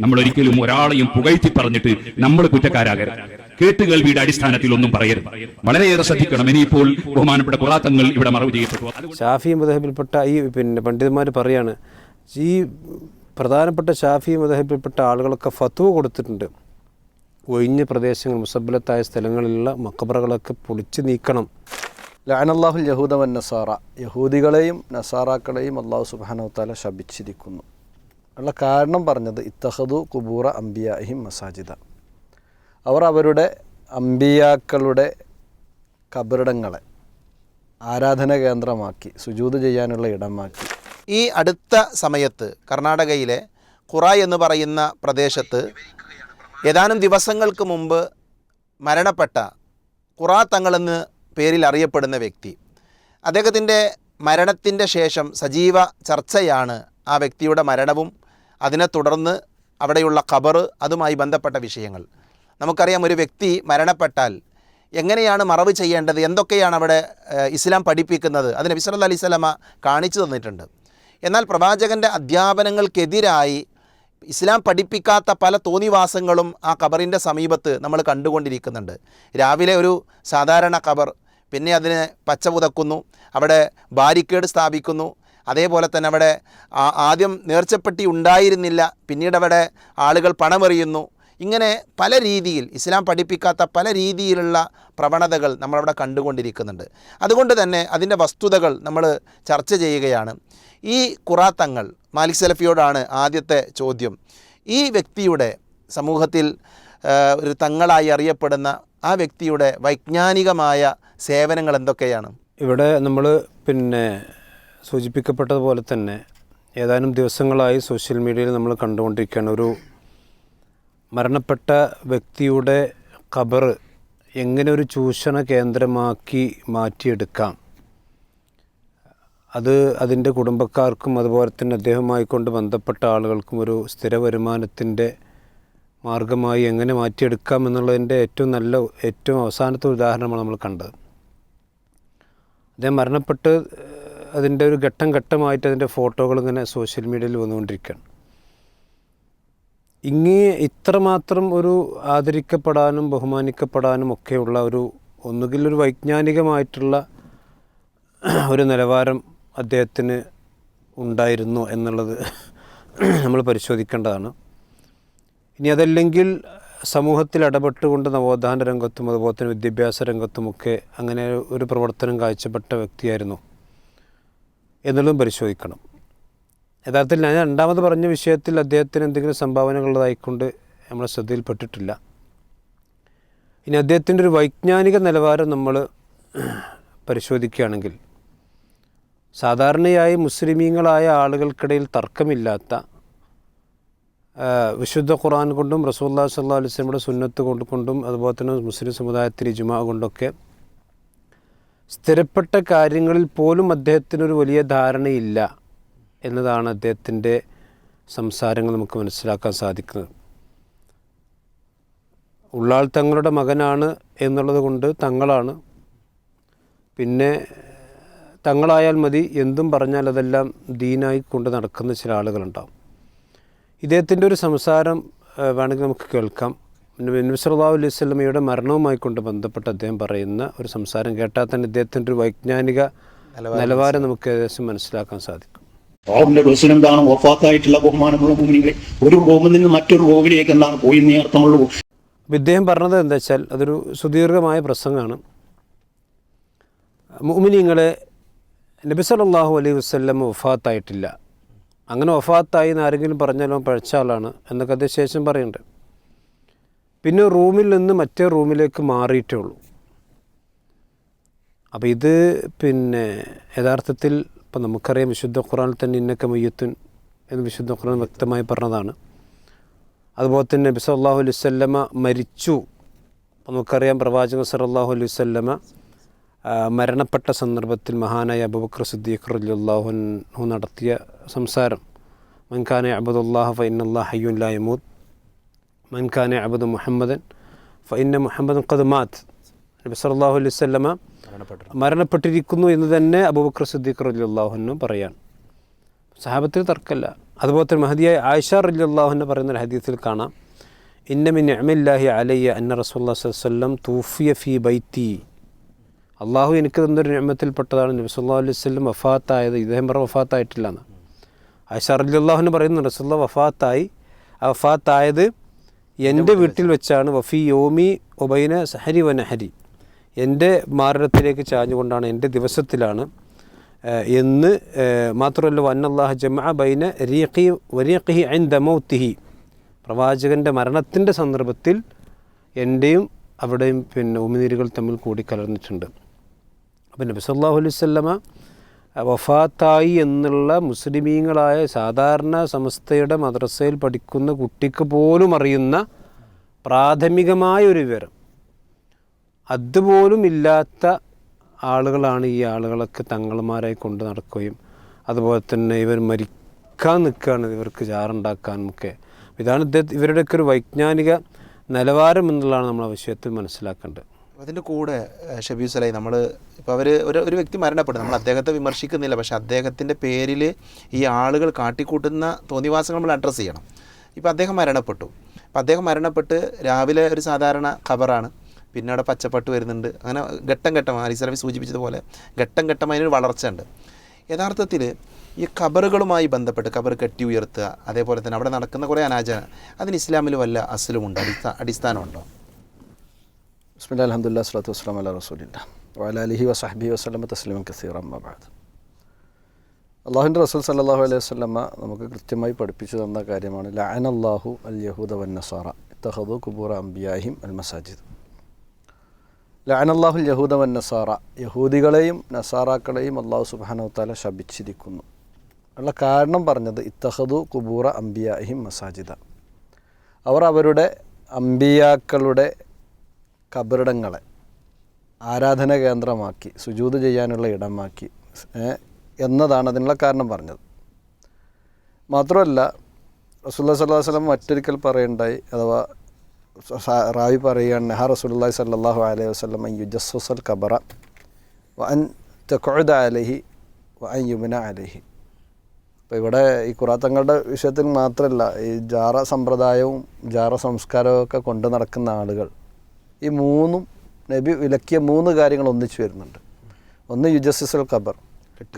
നമ്മൾ ഒരിക്കലും ഒരാളെയും പുകഴ്ത്തി പറഞ്ഞിട്ട് നമ്മൾ കുറ്റക്കാരാകരുത്. കേട്ടുകേൾവിയുടെ അടിസ്ഥാനത്തിൽ ഒന്നും പറയരുത്. വളരെയേറെ ശ്രദ്ധിക്കണം. ഇനിയിപ്പോൾ ബഹുമാനപ്പെട്ട കുറാത്തങ്ങൾ ഇവിടെ മറവ് ചെയ്യപ്പെട്ടു ഷാഫി മദഹബിൽപ്പെട്ട ഈ പിന്നെ പണ്ഡിതന്മാർ പറയാണ് ഈ പ്രധാനപ്പെട്ട ഷാഫി മദഹബിൽപ്പെട്ട ആളുകളൊക്കെ ഫത്വ കൊടുത്തിട്ടുണ്ട്. ഒഴിഞ്ഞ പ്രദേശങ്ങൾ മുസബലത്തായ സ്ഥലങ്ങളിലുള്ള മക്കബറകളൊക്കെ പൊളിച്ചു നീക്കണം. ലാനല്ലാഹുൽ യഹൂദ വൻ നസാറ. യഹൂദികളെയും നസാറാക്കളെയും അള്ളാഹു സുബാനവത്താല ശപിച്ചിരിക്കുന്നു. ഉള്ള കാരണം പറഞ്ഞത് ഇത്തഹദു കുബൂറ അംബിയാഹിം മസാജിദ. അവർ അവരുടെ അംബിയാക്കളുടെ കബറിടങ്ങളെ ആരാധന കേന്ദ്രമാക്കി സുജൂത് ചെയ്യാനുള്ള ഇടമാക്കി. ഈ അടുത്ത സമയത്ത് കർണാടകയിലെ ഖുറ എന്ന് പറയുന്ന പ്രദേശത്ത് ഏതാനും ദിവസങ്ങൾക്ക് മുമ്പ് മരണപ്പെട്ട ഖുറ തങ്ങളെന്ന് പേരിൽ അറിയപ്പെടുന്ന വ്യക്തി. അദ്ദേഹത്തിന്റെ മരണത്തിന്റെ ശേഷം സജീവ ചർച്ചയാണ് ആ വ്യക്തിയുടെ മരണവും അതിനെ തുടർന്ന് അവിടെയുള്ള ഖബർ അതുമായി ബന്ധപ്പെട്ട വിഷയങ്ങൾ. നമുക്കറിയാം ഒരു വ്യക്തി മരണപ്പെട്ടാൽ എങ്ങനെയാണ് മറവ് ചെയ്യേണ്ടത്? എന്തൊക്കെയാണ് അവിടെ ഇസ്ലാം പഠിപ്പിക്കുന്നത്? അതിന് വിസല അലി കാണിച്ചു തന്നിട്ടുണ്ട്. എന്നാൽ പ്രവാചകന്റെ അധ്യാപനങ്ങൾക്കെതിരായി ഇസ്ലാം പഠിപ്പിക്കാത്ത പല തോന്നിവാസങ്ങളും ആ ഖബറിന്റെ സമീപത്ത് നമ്മൾ കണ്ടുകൊണ്ടിരിക്കുന്നുണ്ട്. രാവിലെ ഒരു സാധാരണ ഖബർ പിന്നെ അതിന് പച്ച പുതക്കുന്നു അവിടെ ബാരിക്കേഡ് സ്ഥാപിക്കുന്നു അതേപോലെ തന്നെ അവിടെ ആദ്യം നേർച്ചപ്പെട്ടി ഉണ്ടായിരുന്നില്ല. പിന്നീട് അവിടെ ആളുകൾ പണമെറിയുന്നു. ഇങ്ങനെ പല രീതിയിൽ ഇസ്ലാം പഠിപ്പിക്കാത്ത പല രീതിയിലുള്ള പ്രവണതകൾ നമ്മളവിടെ കണ്ടുകൊണ്ടിരിക്കുന്നുണ്ട്. അതുകൊണ്ട് തന്നെ അതിന്റെ വസ്തുതകൾ നമ്മൾ ചർച്ച ചെയ്യുകയാണ്. ഈ കുറാത്തങ്ങൾ മാലിക് സലഫിയോടാണ് ആദ്യത്തെ ചോദ്യം. ഈ വ്യക്തിയുടെ സമൂഹത്തിൽ ഒരു തങ്ങളായി അറിയപ്പെടുന്ന ആ വ്യക്തിയുടെ വൈജ്ഞാനികമായ സേവനങ്ങൾ എന്തൊക്കെയാണ്? ഇവിടെ നമ്മൾ പിന്നെ സൂചിപ്പിക്കപ്പെട്ടതുപോലെ തന്നെ ഏതാനും ദിവസങ്ങളായി സോഷ്യൽ മീഡിയയിൽ നമ്മൾ കണ്ടുകൊണ്ടിരിക്കുകയാണ്. ഒരു മരണപ്പെട്ട വ്യക്തിയുടെ ഖബർ എങ്ങനെ ഒരു ചൂഷണ കേന്ദ്രമാക്കി മാറ്റിയെടുക്കാം? അത് അതിന്റെ കുടുംബക്കാർക്കും അതുപോലെ തന്നെ അദ്ദേഹവുമായി കൊണ്ട് ബന്ധപ്പെട്ട ആളുകൾക്കും ഒരു സ്ഥിര വരുമാനത്തിന്റെ മാർഗമായി എങ്ങനെ മാറ്റിയെടുക്കാം എന്നുള്ളതിന്റെ ഏറ്റവും നല്ല ഏറ്റവും അവസാനത്തെ ഉദാഹരണമാണ് നമ്മൾ കണ്ടത്. അദ്ദേഹം മരണപ്പെട്ട് അതിന്റെ ഒരു ഘട്ടം ഘട്ടമായിട്ട് അതിന്റെ ഫോട്ടോകൾ ഇങ്ങനെ സോഷ്യൽ മീഡിയയിൽ വന്നുകൊണ്ടിരിക്കുകയാണ്. ഇങ്ങേ ഇത്രമാത്രം ഒരു ആദരിക്കപ്പെടാനും ബഹുമാനിക്കപ്പെടാനും ഒക്കെയുള്ള ഒരു ഒന്നുകിൽ ഒരു വൈജ്ഞാനികമായിട്ടുള്ള ഒരു നിലവാരം അദ്ദേഹത്തിന് ഉണ്ടായിരുന്നു എന്നുള്ളത് നമ്മൾ പരിശോധിക്കേണ്ടതാണ്. ഇനി അതല്ലെങ്കിൽ സമൂഹത്തിൽ ഇടപെട്ടുകൊണ്ട് നവോത്ഥാന രംഗത്തും അതുപോലെ തന്നെ വിദ്യാഭ്യാസ രംഗത്തുമൊക്കെ അങ്ങനെ ഒരു പ്രവർത്തനം കാഴ്ചപ്പെട്ട വ്യക്തിയായിരുന്നു എന്നുള്ളതും പരിശോധിക്കണം. യഥാർത്ഥത്തിൽ ഞാൻ രണ്ടാമത് പറഞ്ഞ വിഷയത്തിൽ അദ്ദേഹത്തിന് എന്തെങ്കിലും സംഭാവനകളുള്ളതായിക്കൊണ്ട് നമ്മളെ ശ്രദ്ധയിൽപ്പെട്ടിട്ടില്ല. ഇനി അദ്ദേഹത്തിന്റെ ഒരു വൈജ്ഞാനിക നിലവാരം നമ്മൾ പരിശോധിക്കുകയാണെങ്കിൽ സാധാരണയായി മുസ്ലിമീങ്ങളായ ആളുകൾക്കിടയിൽ തർക്കമില്ലാത്ത വിശുദ്ധ ഖുർആൻ കൊണ്ടും റസൂല്ലാ സല്ലാ അലിസ്ലമിയുടെ സുന്നത്ത് കൊണ്ടുകൊണ്ടും അതുപോലെ തന്നെ മുസ്ലിം സമുദായത്തിൽ ഇജുമാ കൊണ്ടൊക്കെ സ്ഥിരപ്പെട്ട കാര്യങ്ങളിൽ പോലും അദ്ദേഹത്തിനൊരു വലിയ ധാരണയില്ല എന്നതാണ് അദ്ദേഹത്തിന്റെ സംസാരങ്ങൾ നമുക്ക് മനസ്സിലാക്കാൻ സാധിക്കുന്നത്. ഉള്ളാൾ തങ്ങളുടെ മകനാണ് എന്നുള്ളത് കൊണ്ട് തങ്ങളാണ്. പിന്നെ തങ്ങളായാൽ മതി എന്തും പറഞ്ഞാൽ അതെല്ലാം ദീനായി കൊണ്ട് നടക്കുന്ന ചില ആളുകളുണ്ടാവും. ഇദ്ദേഹത്തിന്റെ ഒരു സംസാരം വേണമെങ്കിൽ നമുക്ക് കേൾക്കാം. നബിസ്വല്ലാ അലൈഹി സ്വലമയുടെ മരണവുമായി കൊണ്ട് ബന്ധപ്പെട്ട് അദ്ദേഹം പറയുന്ന ഒരു സംസാരം കേട്ടാൽ തന്നെ ഇദ്ദേഹത്തിന്റെ ഒരു വൈജ്ഞാനിക നിലവാരം നമുക്ക് ഏകദേശം മനസ്സിലാക്കാൻ സാധിക്കും. റോമിന്റെ റസൂൽ എന്താണ് വഫാത്തായിട്ടുള്ള ബഹുമാനമുള്ള ഭൂമികളെ ഒരു റോമിൽ നിന്ന് മറ്റൊരു റോമിലേക്ക് എന്താണ് പോയി എന്നേ അർത്ഥമുള്ളൂ ഇദ്ദേഹം പറഞ്ഞത് എന്താ വെച്ചാൽ അതൊരു സുദീർഘമായ പ്രസംഗമാണ്. മുഅ്മിനീങ്ങളെ നബി സല്ലല്ലാഹു അലൈഹി വസ്ല്ലം വഫാത്തായിട്ടില്ല. അങ്ങനെ വഫാത്തായി എന്ന് ആരെങ്കിലും പറഞ്ഞാലോ പഴച്ച ആളാണ് എന്നൊക്കെ അദ്ദേഹം ശേഷം പറയുന്നുണ്ട്. പിന്നെ റൂമിൽ നിന്ന് മറ്റേ റൂമിലേക്ക് മാറിയിട്ടേ ഉള്ളൂ. അപ്പോൾ ഇത് പിന്നെ യഥാർത്ഥത്തിൽ ഇപ്പം നമുക്കറിയാം വിശുദ്ധ ഖുറാനിൽ തന്നെ ഇന്നക്ക മയ്യത്തുൻ എന്ന് വിശുദ്ധ ഖുറാൻ വ്യക്തമായി പറഞ്ഞതാണ്. അതുപോലെ തന്നെ നബി സല്ലല്ലാഹു അലൈഹി വസല്ലമ മരിച്ചു. നമുക്കറിയാം പ്രവാചകൻ സല്ലല്ലാഹു അലൈഹി വസല്ലമ ആ, മരണപ്പെട്ട സന്ദർഭത്തിൽ മഹാനായ അബൂബക്കർ സിദ്ദീഖ് റളിയല്ലാഹു നടത്തിയ സംസാരം. മൻഖാനെ അബദുല്ലാഹ ഫൈൻ ഹയ്യുൻ ലാ യമൂത്ത്. മൻഖാനെ അബദ് മുഹമ്മദൻ ഫൈന മുഹമ്മദൻ ഖദ് മാത്ത് നബി സല്ലാഹു അലൈഹി വസല്ലമ മരണപ്പെട്ടിരിക്കുന്നു എന്ന് തന്നെ അബൂബക്കർ സിദ്ദീഖ് അള്ളാഹുനും പറയാണ് സഹാബത്തിൽ തർക്കമല്ല അതുപോലെ തന്നെ മഹദിയായ ആയിഷ റലി അള്ളാഹുനെ പറയുന്ന ഒരു ഹദീസിൽ കാണാം. ഇന്നമിൻ അമില്ലാഹി അലയ്യ അന്ന റസൂല്ലാ വല്ലം തൂഫിയ ഫി ബൈത്തി. അള്ളാഹു എനിക്ക് തന്നൊരു നിയമത്തിൽപ്പെട്ടതാണ് നബി സല്ലാ അലൈഹി വല്ലം വഫാത്തായത്. ഇദ്ദേഹം പറ വഫാത്തായിട്ടില്ല എന്ന്. ആയിഷ റലി അള്ളാഹുവിന് പറയുന്നു റസൂല്ല വഫാത്തായി. ആ വഫാത്തായത് എന്റെ വീട്ടിൽ വെച്ചാണ് വഫി യോമി ഒബൈന സഹരി വനഹരി നഹരി. എന്റെ മാരണത്തിലേക്ക് ചാഞ്ഞുകൊണ്ടാണ് എന്റെ ദിവസത്തിലാണ് എന്ന് മാത്രമല്ല വന്നല്ലാഹ് ജമ ബൈന റീഖി വരീഖി ഐൻ ദമൗത്തിഹി പ്രവാചകന്റെ മരണത്തിന്റെ സന്ദർഭത്തിൽ എന്റെയും അവിടെയും പിന്നെ ഉമിനീരുകൾ തമ്മിൽ കൂടിക്കലർന്നിട്ടുണ്ട്. അപ്പം നബി സല്ലല്ലാഹു അലൈഹി വസല്ലമ വഫാത്തായി എന്നുള്ള മുസ്ലിമീങ്ങളായ സാധാരണ സമസ്തയുടെ മദ്രസയിൽ പഠിക്കുന്ന കുട്ടിക്ക് പോലും അറിയുന്ന പ്രാഥമികമായ ഒരു വിവരം. അതുപോലും ഇല്ലാത്ത ആളുകളാണ് ഈ ആളുകളൊക്കെ തങ്ങളുമാരായി കൊണ്ട് നടക്കുകയും അതുപോലെ തന്നെ ഇവർ മരിക്കാൻ നിൽക്കുകയാണ് ഇവർക്ക് ചാറുണ്ടാക്കാനും ഒക്കെ ഇതാണ് ഇവരുടെയൊക്കെ ഒരു വൈജ്ഞാനിക നിലവാരം എന്നുള്ളതാണ് നമ്മൾ വിഷയത്തിൽ മനസ്സിലാക്കേണ്ടത്. അതിന്റെ കൂടെ ഷബീസ് അലൈ നമ്മൾ ഇപ്പോൾ അവർ ഒരു ഒരു വ്യക്തി മരണപ്പെടും നമ്മൾ അദ്ദേഹത്തെ വിമർശിക്കുന്നില്ല. പക്ഷേ അദ്ദേഹത്തിന്റെ പേരിൽ ഈ ആളുകൾ കാട്ടിക്കൂട്ടുന്ന തോന്നിവാസങ്ങൾ നമ്മൾ അഡ്രസ്സ് ചെയ്യണം. ഇപ്പോൾ അദ്ദേഹം മരണപ്പെട്ടു. അപ്പോൾ അദ്ദേഹം മരണപ്പെട്ട് രാവിലെ ഒരു സാധാരണ ഖബറാണ്. പിന്നെ അവിടെ പച്ചപ്പട്ട് വരുന്നുണ്ട്. അങ്ങനെ ഘട്ടം ഘട്ടം അലിസലമി സൂചിപ്പിച്ചതുപോലെ ഘട്ടം ഘട്ടം ഒരു വളർച്ച ഉണ്ട് യഥാർത്ഥത്തിൽ ഈ ഖബറുകളുമായി ബന്ധപ്പെട്ട് ഖബർ കെട്ടി ഉയർത്തുക അതേപോലെ തന്നെ അവിടെ നടക്കുന്ന കുറേ അനാചാരം അതിന് ഇസ്ലാമിൽ വല്ല അസലുമുണ്ടോ അടിസ്ഥാ അടിസ്ഥാനമുണ്ടോ? ബിസ്മില്ലാ അലഹമുല്ലാ സ്വലാത്തു വസ്സലാം അല റസൂലില്ല വഅല അലിഹി വസഹബി വസ്ലമ തസ്ലീമൻ കസീർ അമ്മബാദ് അള്ളാഹുന്റെ റസൂൽ സല്ലാഹു അലൈഹി വസ്ലമ്മ നമുക്ക് കൃത്യമായി പഠിപ്പിച്ചു തന്ന കാര്യമാണ് ലഅൻ അള്ളാഹു അൽ യഹൂദ വൻ നസാറ ഇത്തഹദു കുബൂർ അംബിയാഹിം അൽ മസാജിദ് ലഅൻ അള്ളാഹുൽ യഹൂദ വൻ നസാറ യഹൂദികളെയും നസാറാക്കളെയും അള്ളാഹു സുബാനു താല ശപിച്ചിരിക്കുന്നു. ഉള്ള കാരണം പറഞ്ഞത് ഇത്തഹദു കുബൂറ അംബിയാഹിം മസാജിദ. അവർ അവരുടെ അമ്പിയാക്കളുടെ കബറിടങ്ങളെ ആരാധന കേന്ദ്രമാക്കി സുജൂത് ചെയ്യാനുള്ള ഇടമാക്കി എന്നതാണ് അതിനുള്ള കാരണം പറഞ്ഞത്. മാത്രമല്ല റസൂല്ലാ സല്ലാഹു വസ്ലം മറ്റൊരിക്കൽ പറയുണ്ടായി അഥവാ റാവി പറയുകയാണ് നെഹാ റസൂല്ലാ സല്ലാഹു അലൈഹി വസ്ലം അൻ യുജസ്സുസൽ കബറ വൻ അൻ അലഹി വൻ യുമന അലൈഹി. അപ്പോൾ ഇവിടെ ഈ കുറാത്തങ്ങളുടെ വിഷയത്തിൽ മാത്രമല്ല ഈ ജാറ സമ്പ്രദായവും ജാറ സംസ്കാരവും ഒക്കെ കൊണ്ടു നടക്കുന്ന ആളുകൾ ഈ മൂന്നും നബി വിലക്കിയ മൂന്ന് കാര്യങ്ങൾ ഒന്നിച്ചു വരുന്നുണ്ട്. ഒന്ന് യുജസ്സിസൽ ഖബർ.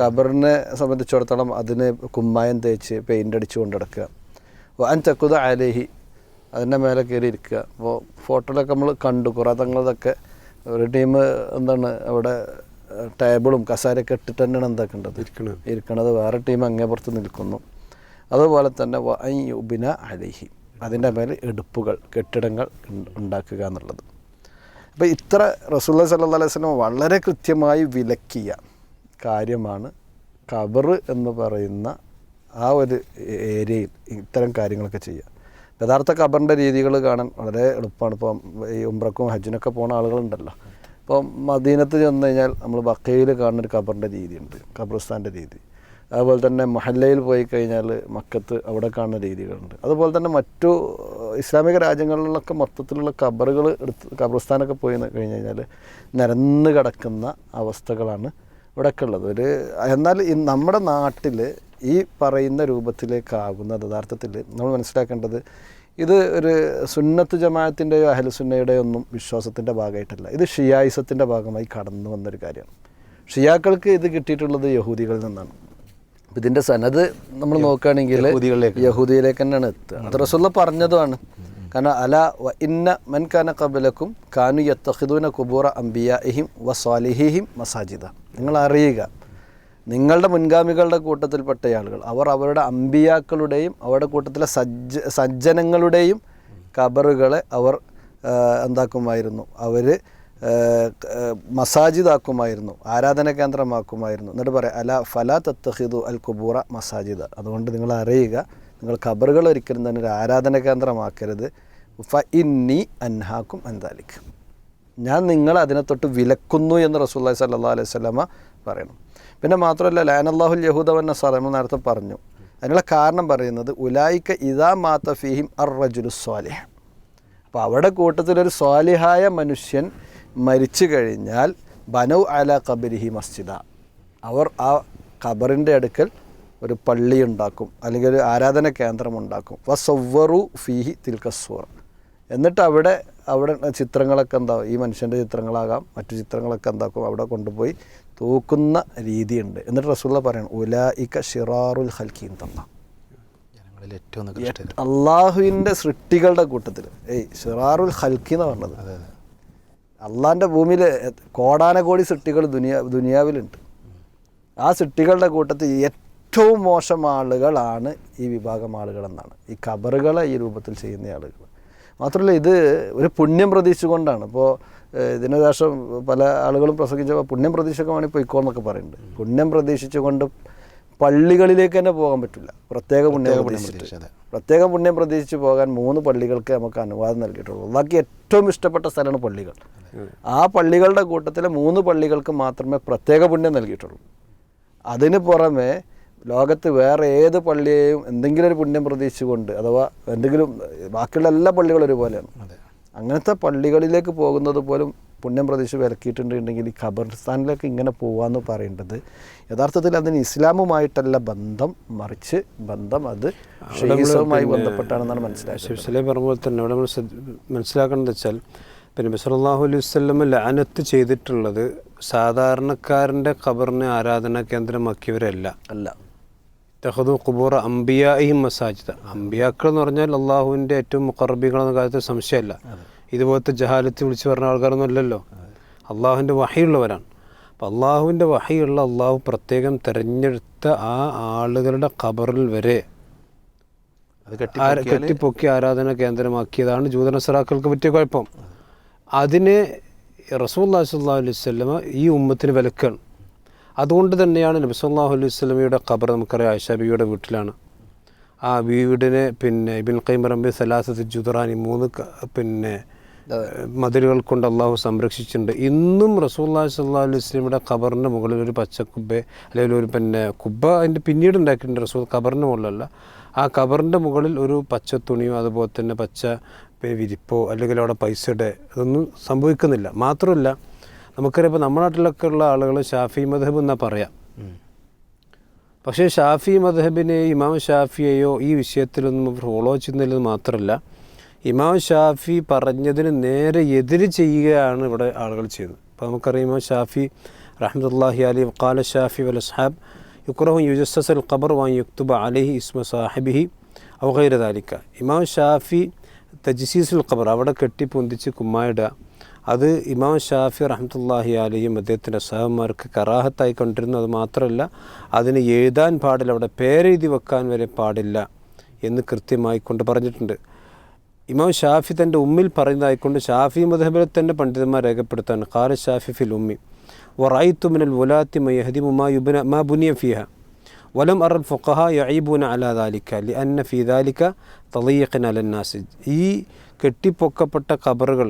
ഖബറിനെ സംബന്ധിച്ചിടത്തോളം അതിന് കുമ്മായം തേച്ച് പെയിന്റ് അടിച്ചു കൊണ്ട് നടക്കുക. വാൻ ചക്കുത അലേഹി അതിന്റെ മേലെ കയറി ഇരിക്കുക. അപ്പോൾ ഫോട്ടോയിലൊക്കെ നമ്മൾ കണ്ടു കുറാത്തങ്ങളതൊക്കെ ഒരു ടീം എന്താണ് അവിടെ ടേബിളും കസാരയൊക്കെ ഇട്ടിട്ട് തന്നെയാണ് എന്താക്കേണ്ടത് ഇരിക്കണത്. ഇരിക്കണത്. വേറെ ടീം അങ്ങേ പുറത്ത് നിൽക്കുന്നു. അതുപോലെ തന്നെ വൈ ഉബിന അലഹി അതിന്റെ മേലെ എടുപ്പുകൾ കെട്ടിടങ്ങൾ ഉണ്ടാക്കുക എന്നുള്ളത്. അപ്പോൾ ഇത്ര റസൂല്ല സല്ലാ അലൈഹി സ്വലം വളരെ കൃത്യമായി വിലക്കിയ കാര്യമാണ് ഖബർ എന്ന് പറയുന്ന ആ ഒരു ഏരിയയിൽ ഇത്തരം കാര്യങ്ങളൊക്കെ ചെയ്യുക. യഥാർത്ഥ ഖബറിന്റെ രീതികൾ കാണാൻ വളരെ എളുപ്പമാണ്. ഇപ്പം ഈ ഉംറക്കും ഹജ്ജിനൊക്കെ പോണ ആളുകളുണ്ടല്ലോ. ഇപ്പം മദീനത്ത് ചെന്ന് കഴിഞ്ഞാൽ നമ്മൾ ബക്കയിൽ കാണുന്ന ഒരു ഖബറിന്റെ രീതിയുണ്ട് ഖബർസ്ഥാന്റെ രീതി. അതുപോലെ തന്നെ മഹല്ലയിൽ പോയി കഴിഞ്ഞാൽ മക്കത്ത് അവിടെ കാണുന്ന രീതികളുണ്ട്. അതുപോലെ തന്നെ മറ്റു ഇസ്ലാമിക രാജ്യങ്ങളിലൊക്കെ മൊത്തത്തിലുള്ള ഖബറുകൾ എടുത്ത് ഖബർസ്ഥാനൊക്കെ പോയി കഴിഞ്ഞ് കഴിഞ്ഞാൽ നിരന്ന് കിടക്കുന്ന അവസ്ഥകളാണ് ഇവിടെയൊക്കെ ഉള്ളത്. ഒരു എന്നാൽ നമ്മുടെ നാട്ടിൽ ഈ പറയുന്ന രൂപത്തിലേക്കാകുന്നത് യഥാർത്ഥത്തിൽ നമ്മൾ മനസ്സിലാക്കേണ്ടത് ഇത് ഒരു സുന്നത്ത് ജമാഅത്തിന്റെയോ അഹലുസുന്നയുടെയോ ഒന്നും വിശ്വാസത്തിന്റെ ഭാഗമായിട്ടല്ല. ഇത് ഷിയായിസത്തിന്റെ ഭാഗമായി കടന്നു വന്നൊരു കാര്യമാണ്. ഷിയാക്കൾക്ക് ഇത് കിട്ടിയിട്ടുള്ളത് യഹൂദികളിൽ നിന്നാണ്. അപ്പം ഇതിന്റെ സനത് നമ്മൾ നോക്കുകയാണെങ്കിൽ. യഹൂദിയിലേക്ക് തന്നെയാണ് എത്തുക. അത് റസുല്ല പറഞ്ഞതുമാണ്. കാരണം അല വ ഇന്ന മൻ കാന കബലക്കും കാനു യത്തഹിദൂന കുബൂറ അംബിയാഹിം വ സ്വാലിഹിഹിം മസാജിദ. നിങ്ങൾ അറിയുക നിങ്ങളുടെ മുൻഗാമികളുടെ കൂട്ടത്തിൽപ്പെട്ട ആളുകൾ അവർ അവരുടെ അമ്പിയാക്കളുടെയും അവരുടെ കൂട്ടത്തിലെ സജ്ജ സജ്ജനങ്ങളുടെയും കബറുകളെ അവർ എന്താക്കുമായിരുന്നു. അവർ മസാജിദാക്കുമായിരുന്നു ആരാധന കേന്ദ്രമാക്കുമായിരുന്നു. എന്നിട്ട് പറയാം അല ഫല തത്തഹിദു അൽ കുബൂറ മസാജിദ. അതുകൊണ്ട് നിങ്ങൾ അറിയുക നിങ്ങൾ ഖബറുകൾ ഒരിക്കലും തന്നെ ഒരു ആരാധന കേന്ദ്രമാക്കരുത്. ഫ ഇന്നി അൻഹാക്കും അന്താലിക്ക് ഞാൻ നിങ്ങൾ അതിനെ തൊട്ട് വിലക്കുന്നു എന്ന് റസൂല്ലായി സല്ലാ അലൈഹി സ്വലമ പറയണം. പിന്നെ മാത്രമല്ല ലാനല്ലാഹുൽ യഹൂദ വന്ന സാർ നമ്മൾ നേരത്തെ പറഞ്ഞു. അതിനുള്ള കാരണം പറയുന്നത് ഉലായിക്ക ഇതാ മാത്ത ഫീഹിം അർ റജുലു സ്വാലിഹ്. അപ്പോൾ അവിടെ കൂട്ടത്തിലൊരു സ്വാലിഹായ മനുഷ്യൻ മരിച്ചു കഴിഞ്ഞാൽ ബനൗ അല കബരിഹി മസ്ജിദ. അവർ ആ ഖബറിന്റെ അടുക്കൽ ഒരു പള്ളി ഉണ്ടാക്കും അല്ലെങ്കിൽ ഒരു ആരാധന കേന്ദ്രം ഉണ്ടാക്കും. വസവ്വറു ഫീഹി തിൽക്കസ്വർ എന്നിട്ട് അവിടെ അവിടെ ചിത്രങ്ങളൊക്കെ എന്താവും ഈ മനുഷ്യന്റെ ചിത്രങ്ങളാകാം മറ്റു ചിത്രങ്ങളൊക്കെ എന്താക്കും അവിടെ കൊണ്ടുപോയി തൂക്കുന്ന രീതിയുണ്ട്. എന്നിട്ട് റസൂള്ള പറയണം ഉലായിക്ക ഷിറാറുൽ ഹൽക്കീൻ തന്ന ഏറ്റവും അള്ളാഹുവിന്റെ സൃഷ്ടികളുടെ കൂട്ടത്തിൽ. ഏയ് ഷിറാറുൽ ഹൽക്കി എന്ന് പറഞ്ഞത്. അള്ളാഹിന്റെ ഭൂമിയിൽ കോടാനകോടി സൃഷ്ടികൾ ദുനിയാ ദുനിയാവിലുണ്ട്. ആ സൃഷ്ടികളുടെ കൂട്ടത്തിൽ ഏറ്റവും മോശം ആളുകളാണ് ഈ വിഭാഗം ആളുകളെന്നാണ്. ഈ കബറുകളെ ഈ രൂപത്തിൽ ചെയ്യുന്ന ആളുകൾ. മാത്രമല്ല ഇത് ഒരു പുണ്യം പ്രതീക്ഷിച്ചുകൊണ്ടാണ്. ഇപ്പോൾ ഇതിന് ശേഷം പല ആളുകളും പ്രസംഗിച്ചപ്പോൾ പുണ്യം പ്രതീക്ഷിക്കാൻ ഇപ്പോൾ എന്നൊക്കെ പറയുന്നുണ്ട്. പുണ്യം പ്രതീക്ഷിച്ചുകൊണ്ട് പള്ളികളിലേക്ക് തന്നെ പോകാൻ പറ്റില്ല. പ്രത്യേക പുണ്യം പ്രതീക്ഷിച്ചിട്ട്. പ്രത്യേക പുണ്യം പ്രതീക്ഷിച്ച് പോകാൻ മൂന്ന് പള്ളികൾക്ക് നമുക്ക് അനുവാദം നൽകിയിട്ടുള്ളൂ. ബാക്കി ഏറ്റവും ഇഷ്ടപ്പെട്ട സ്ഥലമാണ് പള്ളികൾ. ആ പള്ളികളുടെ കൂട്ടത്തിലെ മൂന്ന് പള്ളികൾക്ക് മാത്രമേ പ്രത്യേക പുണ്യം നൽകിയിട്ടുള്ളൂ. അതിന് പുറമെ ലോകത്ത് വേറെ ഏത് പള്ളിയെയും എന്തെങ്കിലും ഒരു പുണ്യം പ്രതീക്ഷിച്ചുകൊണ്ട് അഥവാ എന്തെങ്കിലും ബാക്കിയുള്ള എല്ലാ പള്ളികളും ഒരുപോലെയാണ്. അങ്ങനത്തെ പള്ളികളിലേക്ക് പോകുന്നത് പോലും പുണ്യം പ്രദേശം വിലക്കിയിട്ടുണ്ടെങ്കിൽ ഈ ഖബർസ്ഥാനിലേക്ക് ഇങ്ങനെ പോവാന്ന് പറയേണ്ടത് യഥാർത്ഥത്തിൽ അതിന് ഇസ്ലാമുമായിട്ടല്ല ബന്ധം മറിച്ച് ബന്ധം അത് ഷെയ്സവുമായി ബന്ധപ്പെട്ടാണെന്നാണ് മനസ്സിലായത് പറഞ്ഞ പോലെ തന്നെ അവിടെ നമ്മൾ മനസ്സിലാക്കേണ്ടത് വെച്ചാൽ പിന്നെ ബിസലാഹു അലൈഹി വല്ലം ലാനത്ത് ചെയ്തിട്ടുള്ളത് സാധാരണക്കാരന്റെ ഖബറിനെ ആരാധനാ കേന്ദ്രമാക്കിയവരല്ല. അല്ല. തെഹദു കുബൂർ അംബിയായും മസാജിദ്. അംബിയാക്കൾ എന്ന് പറഞ്ഞാൽ അള്ളാഹുവിന്റെ ഏറ്റവും മുഖർബികളെന്ന കാര്യത്തിൽ സംശയമല്ല. ഇതുപോലത്തെ ജഹാലത്ത് വിളിച്ചു പറഞ്ഞ ആൾക്കാരൊന്നും അല്ലല്ലോ. അള്ളാഹുവിന്റെ വഹയുള്ളവരാണ്. അപ്പം അള്ളാഹുവിന്റെ വഹയുള്ള അള്ളാഹു പ്രത്യേകം തിരഞ്ഞെടുത്ത ആ ആളുകളുടെ ഖബറിൽ വരെ കെട്ടിപ്പൊക്കി ആരാധന കേന്ദ്രമാക്കിയതാണ് ജൂതനസറാക്കൾക്ക് പറ്റിയ കുഴപ്പം. അതിനെ റസൂല്ലാ സല്ലാ അലൈഹി സ്വലമ ഈ ഉമ്മത്തിന് വിലക്കാണ്. അതുകൊണ്ട് തന്നെയാണ് നബി സല്ലാഹു അലൈഹി സ്വലമയുടെ ഖബർ നമുക്കറിയാം ആയിഷാബിയുടെ വീട്ടിലാണ്. ആ വീടിനെ പിന്നെ ഇബിൻ ഖൈം റമ്പി സലാസത്ത് ജുദറാനി മൂന്ന് പിന്നെ മതിലുകൾ കൊണ്ട് അള്ളാഹു സംരക്ഷിച്ചിട്ടുണ്ട്. ഇന്നും റസൂല്ലാ സല്ലാ അലൈഹി വസ്ലമിയുടെ ഖബറിന്റെ മുകളിൽ ഒരു പച്ച കുബ്ബ അല്ലെങ്കിൽ ഒരു പിന്നെ കുബ്ബ അതിന്റെ പിന്നീട് ഉണ്ടാക്കിയിട്ടുണ്ട് റസൂൽ ഖബറിന്റെ മുകളിലല്ല. ആ ഖബറിന്റെ മുകളിൽ ഒരു പച്ച തുണിയോ അതുപോലെ തന്നെ പച്ച വിരിപ്പോ അല്ലെങ്കിൽ അവിടെ പൈസയുടെ അതൊന്നും സംഭവിക്കുന്നില്ല. മാത്രമല്ല നമുക്കറിയാം ഇപ്പോൾ നമ്മുടെ നാട്ടിലൊക്കെ ഉള്ള ആളുകൾ ഷാഫി മധബ് എന്നാ പറയാം. പക്ഷേ ഷാഫി മധബിനെ ഇമാം ഷാഫിയെയോ ഈ വിഷയത്തിലൊന്നും ഫോളോ ചെയ്യുന്നില്ലെന്ന് മാത്രമല്ല ഇമാം ഷാഫി പറഞ്ഞതിന് നേരെ എതിര് ചെയ്യുകയാണ് ഇവിടെ ആളുകൾ ചെയ്യുന്നത്. അപ്പോൾ നമുക്കറിയാം ഇമാം ഷാഫി റഹ്മത്തുല്ലാഹി അലി വക്കാല ഷാഫി വലസ്ഹാബ് യുക്രഹു യുജസ്സസ് അൽ ഖബർ വാൻ യുക്തുബ അലഹി ഇസ്മ സാഹിബിഹി അവഹൈരതാലിക്ക ഇമാം ഷാഫി തജ്സീസുൽ ഖബർ അവിടെ കെട്ടിപ്പൊന്തിച്ച് കുമ്മായിടുക. അത് ഇമാം ഷാഫി റഹ്മത്തുല്ലാഹി അലിയും അദ്ദേഹത്തിന്റെ സഹന്മാർക്ക് കറാഹത്തായി കൊണ്ടിരുന്നത് മാത്രമല്ല അതിന് എഴുതാൻ പാടില്ല അവിടെ പേരെഴുതി വെക്കാൻ വരെ പാടില്ല എന്ന് കൃത്യമായി കൊണ്ട് പറഞ്ഞിട്ടുണ്ട്. ഇമാം ഷാഫി തന്റെ ഉമ്മിൽ പറയുന്നതായിക്കൊണ്ട് ഷാഫി മുതബിൽ തന്നെ പണ്ഡിതന്മാർ രേഖപ്പെടുത്താണ് ഖാല ഷാഫി ഫിൽ ഉമ്മി വറായിത്തു മിനൽ വുലാത്തി മയഹദി മാ യുബന മാ ബുനിയ ഫിഹ വലം അറൽ ഫുഖഹ യഈബൂന അലാ ദാലിക്ക ലി അന്ന ഫിദാലിക്ക ദാലിക്ക തലീഖൻ അലന്നാസ് ഈ കെട്ടിപ്പൊക്കപ്പെട്ട ഖബറുകൾ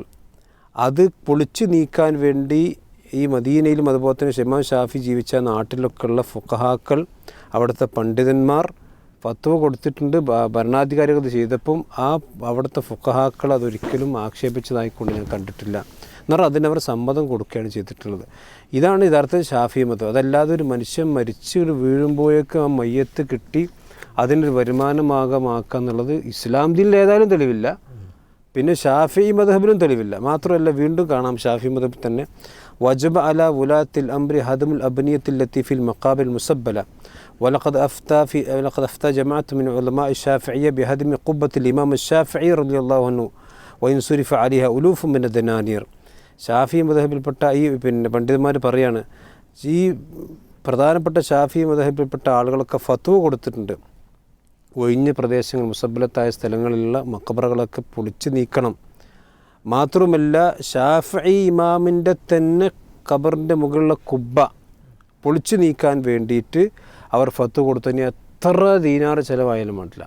അത് പൊളിച്ചു നീക്കാൻ വേണ്ടി ഈ മദീനയിലും അതുപോലെ തന്നെ ഷെമാൻ ഷാഫി ജീവിച്ച നാട്ടിലൊക്കെയുള്ള ഫുഖഹാക്കൾ അവിടുത്തെ പണ്ഡിതന്മാർ ഫത്വ കൊടുത്തിട്ടുണ്ട്. ഭരണാധികാരികൾ ഇത് ചെയ്തപ്പം ആ അവിടുത്തെ ഫുക്കഹാക്കൾ അതൊരിക്കലും ആക്ഷേപിച്ചതായിക്കൊണ്ട് ഞാൻ കണ്ടിട്ടില്ല. എന്നാൽ അതിനവർ സമ്മതം കൊടുക്കുകയാണ് ചെയ്തിട്ടുള്ളത്. ഇതാണ് യഥാർത്ഥ ഷാഫി മതം. അതല്ലാതെ ഒരു മനുഷ്യൻ മരിച്ച് വീഴുമ്പോഴേക്ക് ആ മയ്യത്ത് കിട്ടി അതിനൊരു വരുമാനമാകമാക്കുക എന്നുള്ളത് ഇസ്ലാം ദീനിൽ ഏതായാലും തെളിവില്ല. പിന്നെ ഷാഫി മദഹബിലും തെളിവില്ല. മാത്രമല്ല വീണ്ടും കാണാം ഷാഫി മദബിൽ തന്നെ. വജബ അല ഉലാത്തിൽ അംരി ഹദമുൽ അബ്നിയത്തിൽ ലത്തീഫിൽ മക്കാബിൽ മുസബ്ബല. ولقد أفتى في ولقد أفتى جماعة من علماء الشافعية بهدم قبة الإمام الشافعي رضي الله عنه وإن صرف عليها ألوف من الدنانير ഷാഫി മദഹബിൽപ്പെട്ട ഈ പിന്നെ പണ്ഡിതന്മാർ പറയാണ് ഈ പ്രധാനപ്പെട്ട ഷാഫി മദഹബിൽപ്പെട്ട ആളുകളൊക്കെ ഫത്വ കൊടുത്തിട്ടുണ്ട് ഒഴിഞ്ഞ പ്രദേശങ്ങൾ മുസബലത്തായ സ്ഥലങ്ങളിലുള്ള മക്കബറകളൊക്കെ പൊളിച്ചു നീക്കണം മാത്രമല്ല ഷാഫി ഇമാമിൻ്റെ തന്നെ ഖബറിൻ്റെ മുകളിലുള്ള കുബ്ബ പൊളിച്ചു നീക്കാൻ വേണ്ടിയിട്ട് അവർ ഫത്ത് കൊടുത്തതിന് എത്ര ദീനാറ് ചിലവായാലും വേണ്ടില്ല.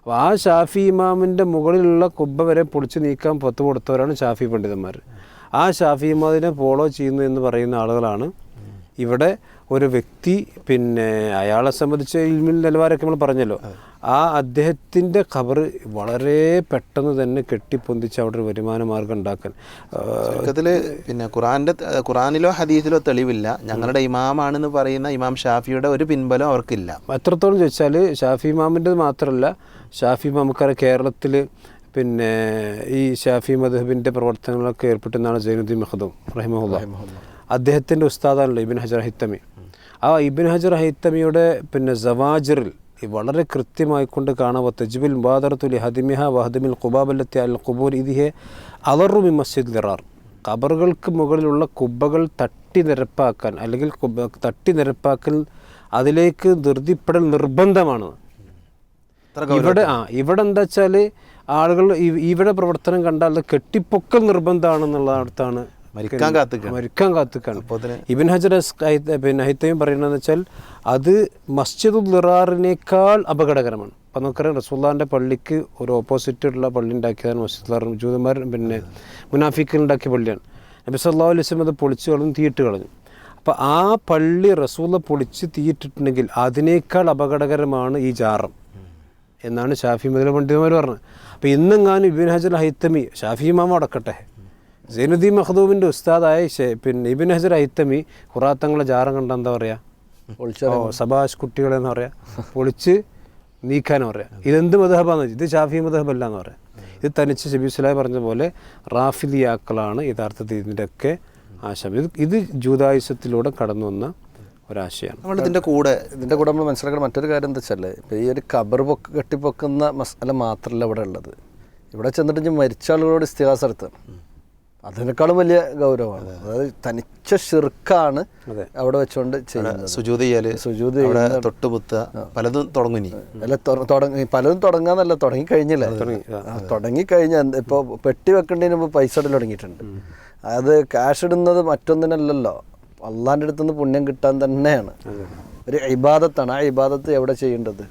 അപ്പോൾ ആ ഷാഫി ഇമാമിന്റെ മുകളിലുള്ള കുബ്ബ വരെ പൊളിച്ചു നീക്കാൻ ഫത്ത് കൊടുത്തവരാണ് ഷാഫി പണ്ഡിതന്മാർ. ആ ഷാഫി ഇമാമിനെ ഫോളോ ചെയ്യുന്നു എന്ന് പറയുന്ന ആളുകളാണ് ഇവിടെ ഒരു വ്യക്തി പിന്നെ അയാളെ സംബന്ധിച്ച് ഇൽമിൽ നിലവാരമൊക്കെ നമ്മൾ പറഞ്ഞല്ലോ. ആ അദ്ദേഹത്തിന്റെ ഖബർ വളരെ പെട്ടെന്ന് തന്നെ കെട്ടിപ്പൊന്തിച്ച് അവിടെ ഒരു വരുമാന മാർഗം ഉണ്ടാക്കാൻ ചുരുക്കത്തിൽ പിന്നെ ഖുറാന്റെ ഖുറാനിലോ ഹദീസിലോ തെളിവില്ല. ഞങ്ങളുടെ ഇമാമാണെന്ന് പറയുന്ന ഇമാം ഷാഫിയുടെ ഒരു പിൻബലം അവർക്കില്ല. എത്രത്തോളം ചോദിച്ചാൽ ഷാഫി ഇമാമിന്റെ മാത്രമല്ല ഷാഫി ഇമാമക്കാരെ കേരളത്തിൽ പിന്നെ ഈ ഷാഫി മദഹബിന്റെ പ്രവർത്തനങ്ങളൊക്കെ ഏർപ്പെട്ടെന്നാണ് ജൈനുദ്ദീൻ മഹദൂം റഹിമഹുല്ല. അദ്ദേഹത്തിന്റെ ഉസ്താദാണല്ലോ ഇബിൻ ഹജർ ഹിത്തമി. ആ ഇബിൻ ഹജർ ഹൈത്തമിയുടെ പിന്നെ സവാജിറിൽ ഈ വളരെ കൃത്യമായിക്കൊണ്ട് കാണുക തജ്ബിൽ മുബാദറത്തുലി ഹദിമിഹ വഹദിമിൽ ഖുബാബല്ലത്തി അൽ ഖുബൂർ ഇതിഹെ അലറുമി മസ്ജിദ് ലിറാർ ഖബറുകൾക്ക് മുകളിലുള്ള കുബ്ബകൾ തട്ടി നിരപ്പാക്കാൻ അല്ലെങ്കിൽ കുബ തട്ടി നിരപ്പാക്കൽ അതിലേക്ക് ധൃതിപ്പെടൽ നിർബന്ധമാണ്. ഇവിടെ ആ ഇവിടെ എന്താ വെച്ചാൽ ആളുകൾ ഇവിടെ പ്രവർത്തനം കണ്ടാൽ കെട്ടിപ്പൊക്കൽ നിർബന്ധമാണെന്നുള്ള നിർബന്ധമാണെന്നുള്ളടത്താണ് മരിക്കാൻ കാത്തുക്കാണ്. മരിക്കാൻ കാത്തുക്കാണ്. ഇബിൻ ഹജർ പിന്നെ ഹൈത്തയും പറയുന്നതെന്ന് വെച്ചാൽ അത് മസ്ജിദുൽ ദിറാറിനേക്കാൾ അപകടകരമാണ്. അപ്പം നമുക്കറിയാം റസൂല്ലാന്റെ പള്ളിക്ക് ഒരു ഓപ്പോസിറ്റുള്ള പള്ളി ഉണ്ടാക്കിയതാണ് മസ്ജിദ് ജൂതന്മാർ പിന്നെ മുനാഫിക്കൽ ഉണ്ടാക്കിയ പള്ളിയാണ്. നബി സല്ലാ അലൈഹി വസല്ലം അത് പൊളിച്ചു കളഞ്ഞു തീയിട്ട് കളഞ്ഞു. അപ്പോൾ ആ പള്ളി റസൂല പൊളിച്ച് തീയിട്ടിട്ടുണ്ടെങ്കിൽ അതിനേക്കാൾ അപകടകരമാണ് ഈ ജാറം എന്നാണ് ഷാഫി മുതല പണ്ഡിതന്മാർ പറഞ്ഞത്. അപ്പോൾ ഇന്നെങ്ങാനും ഇബിൻ ഹജർ ഹൈത്തമി ഷാഫി ഇമാമ അടക്കട്ടെ. സൈനുദ്ദീൻ മഹദൂബിന്റെ ഉസ്താദായ പിന്നെ ഇബിൻ ഹസർ ഐത്തമി ഖുറാത്തങ്ങളെ ജാറം കണ്ട എന്താ പറയുക ഓ സബാഷ് കുട്ടികളെന്ന് പറയാ. പൊളിച്ച് നീക്കാൻ പറയാ. ഇതെന്ത് മതഹബാന്ന് വെച്ചാൽ ഇത് ഷാഫി മതഹബല്ല എന്ന് പറയാം. ഇത് തനിച്ച് ഷബീസ്ലായി പറഞ്ഞ പോലെ റാഫിദിയാക്കളാണ് യഥാർത്ഥത്തിൽ ഇതിന്റെയൊക്കെ ആശയം. ഇത് ഇത് ജൂതായുസത്തിലൂടെ കടന്നു വന്ന ഒരാശയമാണ് നമ്മൾ ഇതിന്റെ കൂടെ ഇതിന്റെ കൂടെ നമ്മൾ മനസ്സിലാക്കുന്ന മറ്റൊരു കാര്യം എന്താ വെച്ചാൽ ഇപ്പോൾ ഈ ഒരു കബർ പൊക്ക് കെട്ടിപ്പൊക്കുന്ന മസാല മാത്രമല്ല ഇവിടെ ഉള്ളത്. ഇവിടെ ചെന്നിട്ട് മരിച്ച ആളുകളോട് ഇസ്തിഹാസം നടത്തുക. അതിനേക്കാളും വലിയ ഗൗരവമാണ്. അതായത് തനിച്ച ഷിർക്കാണ് അവിടെ വെച്ചുകൊണ്ട് ചെയ്യുന്നത്. സുജൂത് ചെയ്യൽ തൊട്ടുപുത്ത പലതും തുടങ്ങും അല്ല തുടങ്ങി പലതും തുടങ്ങാന്നല്ല തുടങ്ങി കഴിഞ്ഞില്ല? തുടങ്ങി കഴിഞ്ഞ ഇപ്പോൾ പെട്ടി വെക്കേണ്ടതിന് മുമ്പ് പൈസ ഇടൽ തുടങ്ങിയിട്ടുണ്ട്. അത് ക്യാഷ് ഇടുന്നത് മറ്റൊന്നിനല്ലല്ലോ. അള്ളാന്റെ അടുത്ത് നിന്ന് പുണ്യം കിട്ടാൻ തന്നെയാണ്. ഒരു ഇബാദത്താണ്. ആ ഇബാദത്ത് എവിടെ ചെയ്യേണ്ടത്?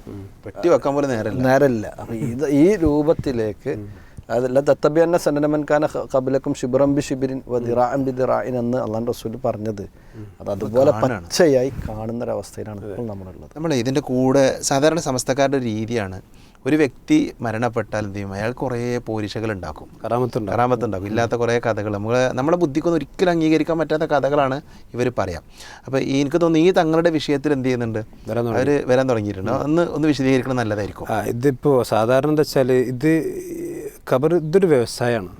പെട്ടി വെക്കാൻ പോലെ നേരല്ല. നേരല്ല. അപ്പൊ ഇത് ഈ രൂപത്തിലേക്ക് അതല്ല ദത്തബിയന്ന സന്നനമൻ കാന കബിലക്കും ഷിബിറം ബി ഷിബിരിൻ വദിറാൻ ബി ദിറായിൻ എന്ന് അള്ളാൻ റസൂൽ പറഞ്ഞത്. അത് അതുപോലെ പച്ചയായി കാണുന്ന ഒരവസ്ഥയിലാണ് ഇപ്പോൾ നമ്മളുള്ളത്. നമ്മൾ ഇതിന്റെ കൂടെ സാധാരണ സമസ്തക്കാരുടെ രീതിയാണ്. ഒരു വ്യക്തി മരണപ്പെട്ടാൽ എന്ത് ചെയ്യും? അയാൾ കുറേ പോരിശകൾ ഉണ്ടാക്കും. കറാമത്തുണ്ട് കറാമത്തുണ്ടാക്കും. ഇല്ലാത്ത കുറേ കഥകൾ. നമ്മൾ നമ്മുടെ ബുദ്ധിക്കൊന്നും ഒരിക്കലും അംഗീകരിക്കാൻ പറ്റാത്ത കഥകളാണ് ഇവർ പറയാം. അപ്പോൾ എനിക്ക് തോന്നുന്നു ഈ തങ്ങളുടെ വിഷയത്തിൽ എന്ത് ചെയ്യുന്നുണ്ട്? വരാൻ അവർ വരാൻ തുടങ്ങിയിട്ടുണ്ട്. ഒന്ന് ഒന്ന് വിശദീകരിക്കണം നല്ലതായിരിക്കും. ഇതിപ്പോൾ സാധാരണ എന്താ വെച്ചാൽ ഇത് ഖബർ ഇതൊരു വ്യവസായമാണ്.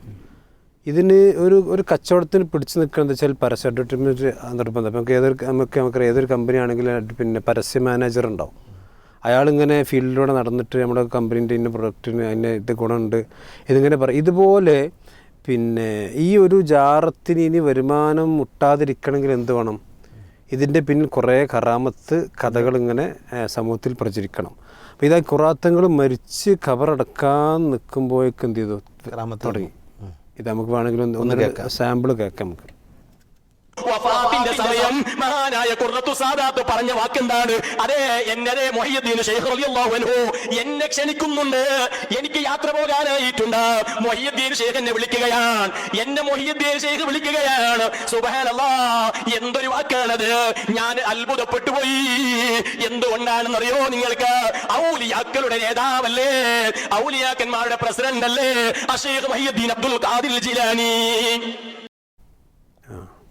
ഇതിന് ഒരു ഒരു കച്ചവടത്തിന് പിടിച്ചു നിൽക്കുന്നത് വെച്ചാൽ പരസ്യ അഡ്വർടൈസ്മെന്റ് നിർബന്ധം. നമുക്ക് ഏതൊരു നമുക്ക് നമുക്കറിയാം ഏതൊരു കമ്പനി ആണെങ്കിലും പിന്നെ പരസ്യ മാനേജർ ഉണ്ടാവും. അയാളിങ്ങനെ ഫീൽഡിലൂടെ നടന്നിട്ട് നമ്മുടെ കമ്പനീന്റെ ഇന്ന പ്രൊഡക്റ്റിന് അതിന്റെ ഇത് ഗുണമുണ്ട് ഇതിങ്ങനെ പറയും ഇതുപോലെ പിന്നെ ഈ ഒരു ജാറത്തിന് ഇനി വരുമാനം മുട്ടാതിരിക്കണമെങ്കിൽ എന്ത് വേണം? ഇതിന്റെ പിന്നിൽ കുറേ കറാമത്ത് കഥകളിങ്ങനെ സമൂഹത്തിൽ പ്രചരിക്കണം. അപ്പോൾ ഇതാ ഖുറാത്തങ്ങൾ മരിച്ച് ഖബറടക്കാൻ നിൽക്കുമ്പോഴേക്ക് എന്ത് ചെയ്തു തുടങ്ങി. ഇത് നമുക്ക് വേണമെങ്കിൽ ഒന്ന് ഒന്ന് സാമ്പിൾ കേൾക്കാം നമുക്ക്. വഫാത്തിന്റെ സമയം. മഹാനായ ഖുർറത്തു സാദാത്ത് പറഞ്ഞ വാക്കെന്താണ്? അതെ എന്നെ മൊഹീദ്ദീൻ ശൈഖ് റളിയല്ലാഹു അൻഹു എന്നെ ക്ഷണിക്കുന്നുണ്ട്. എനിക്ക് യാത്ര പോകാനായിട്ടുണ്ട്. മൊഹീദ്ദീൻ ഷെയ്ഖ് എന്നെ വിളിക്കുകയാണ്. എന്നെ മൊഹീദ്ദീൻ ശൈഖ് വിളിക്കുകയാണ്. സുബ്ഹാനല്ലാ എന്തൊരു വാക്കാണത്? ഞാൻ അത്ഭുതപ്പെട്ടു പോയി എന്തുകൊണ്ടാണെന്നറിയോ നിങ്ങൾക്ക്? ഔലിയാക്കളുടെ നേതാവല്ലേ? ഔലിയാക്കന്മാരുടെ പ്രസിഡന്റ് അല്ലേ അഷേഖ് മൊഹീദ്ദീൻ അബ്ദുൽ ഖാദിർ ജിലാനി.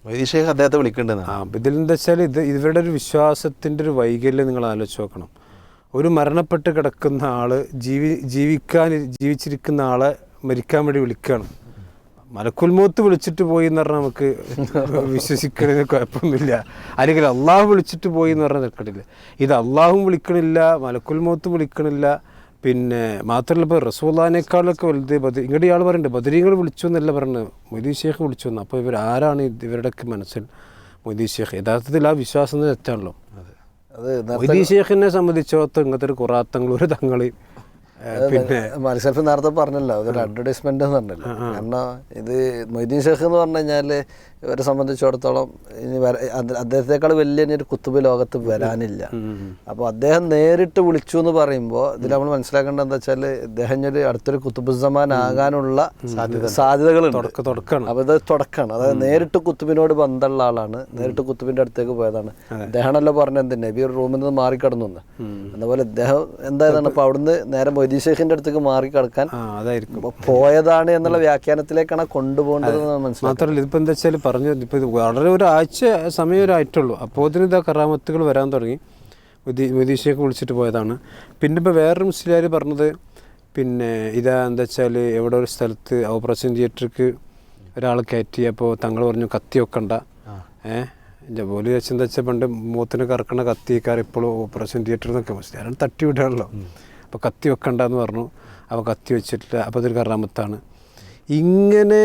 വൈദിഷേഖ് അദ്ദേഹത്തെ വിളിക്കേണ്ടതാണ്. ആ ഇതിലെന്താ വെച്ചാൽ ഇത് ഇവരുടെ ഒരു വിശ്വാസത്തിന്റെ ഒരു വൈകല്യം നിങ്ങൾ ആലോചിച്ച് നോക്കണം. ഒരു മരണപ്പെട്ട് കിടക്കുന്ന ആൾ ജീവി ജീവിക്കാൻ ജീവിച്ചിരിക്കുന്ന ആളെ മരിക്കാൻ വേണ്ടി വിളിക്കുകയാണ് മലക്കുൽമോത്ത് വിളിച്ചിട്ട് പോയി എന്ന് പറഞ്ഞാൽ നമുക്ക് വിശ്വസിക്കണതിന് കുഴപ്പമൊന്നുമില്ല. അല്ലെങ്കിൽ അള്ളാഹു വിളിച്ചിട്ട് പോയി എന്ന് പറഞ്ഞാൽ നിൽക്കണില്ല. ഇത് അള്ളാഹും വിളിക്കണില്ല മലക്കുൽമോത്ത് വിളിക്കണില്ല പിന്നെ മാത്രമല്ല ഇപ്പോൾ റസൂള്ളാനേക്കാളൊക്കെ വലുത് ബദ ഇങ്ങോട്ട് ഇയാൾ പറയുന്നുണ്ട് ബദരീങ്ങൾ വിളിച്ചു എന്നല്ല പറഞ്ഞത് മൊയ്തീ ഷേഖ് വിളിച്ചു എന്ന്. അപ്പോൾ ഇവർ ആരാണ് ഇവരുടെ ഇവരുടെയൊക്കെ മനസ്സിൽ മൊയ്തീ ഷേഖ് യഥാർത്ഥത്തിൽ ആ വിശ്വാസം തെറ്റാണല്ലോ. മൊയ്തീ ഷേഖിനെ സംബന്ധിച്ചോത്ത് ഇങ്ങനത്തെ ഒരു കുറാത്തങ്ങൾ ഒരു തങ്ങൾ പിന്നെ മത്സരത്തിൽ നേരത്തെ പറഞ്ഞല്ലോ അതൊരു അഡ്വർടൈസ്മെന്റ് പറഞ്ഞല്ലോ. കാരണം ഇത് മൊയ്തീൻ ഷേഖ് എന്ന് പറഞ്ഞു കഴിഞ്ഞാൽ ഇവരെ സംബന്ധിച്ചിടത്തോളം ഇനി വര അദ്ദേഹത്തെക്കാൾ വലിയ ഇനി ഒരു കുത്തുബ് ലോകത്ത് വരാനില്ല. അപ്പോൾ അദ്ദേഹം നേരിട്ട് വിളിച്ചു എന്ന് പറയുമ്പോൾ ഇതിൽ നമ്മൾ മനസ്സിലാക്കേണ്ടത് എന്താ വെച്ചാൽ ഇദ്ദേഹം ഒരു അടുത്തൊരു കുത്തുബുസമാൻ ആകാനുള്ള സാധ്യതകളുണ്ട്. അപ്പോൾ ഇത് തുടക്കമാണ് അതായത് നേരിട്ട് കുത്തുബിനോട് ബന്ധമുള്ള ആളാണ്. നേരിട്ട് കുത്തുബിന്റെ അടുത്തേക്ക് പോയതാണ്. അദ്ദേഹമാണല്ലോ പറഞ്ഞത് നബി ഒരു റൂമിൽ നിന്ന് മാറിക്കടന്നു അതുപോലെ ഇദ്ദേഹം എന്തായതാണ്? അപ്പൊ അവിടുന്ന് നേരെ മൊയ്തി ഷെയ്ഖിന്റെ അടുത്തേക്ക് മാറി കടക്കാൻ അതായിരിക്കും. പോയതാണ് എന്നുള്ള വ്യാഖ്യാനത്തിലേക്കാണ് കൊണ്ടുപോകേണ്ടത് മനസ്സിലാക്കി മാത്രമല്ല ഇതിപ്പോൾ എന്താ വെച്ചാൽ പറഞ്ഞു ഇപ്പോൾ ഇത് വളരെ ഒരാഴ്ച സമയം ഒരായിട്ടുള്ളൂ അപ്പോൾ അതിന് ഇതാ കറാമത്തുകൾ വരാൻ തുടങ്ങി. മുതീഷയൊക്കെ വിളിച്ചിട്ട് പോയതാണ്. പിന്നെ ഇപ്പോൾ വേറൊരു മുസ്ലിയാർ പറഞ്ഞത് പിന്നെ ഇതാ എന്താ വെച്ചാൽ എവിടെ ഒരു സ്ഥലത്ത് ഓപ്പറേഷൻ തിയേറ്റർക്ക് ഒരാൾ കയറ്റി അപ്പോൾ തങ്ങൾ പറഞ്ഞു കത്തി വെക്കണ്ട. ഏഹ് ജോലി വെച്ച് എന്താ വെച്ചാൽ പണ്ട് മൂത്തിന് കറക്കണ കത്തിക്കാർ ഇപ്പോഴും ഓപ്പറേഷൻ തിയേറ്ററിൽ നിന്നൊക്കെ മുസ്ലിം തട്ടി വിടാണല്ലോ. അപ്പോൾ കത്തി വെക്കണ്ടെന്ന് പറഞ്ഞു. അപ്പോൾ കത്തി വെച്ചിട്ടില്ല. അപ്പോൾ അതൊരു കറാമത്താണ്. ഇങ്ങനെ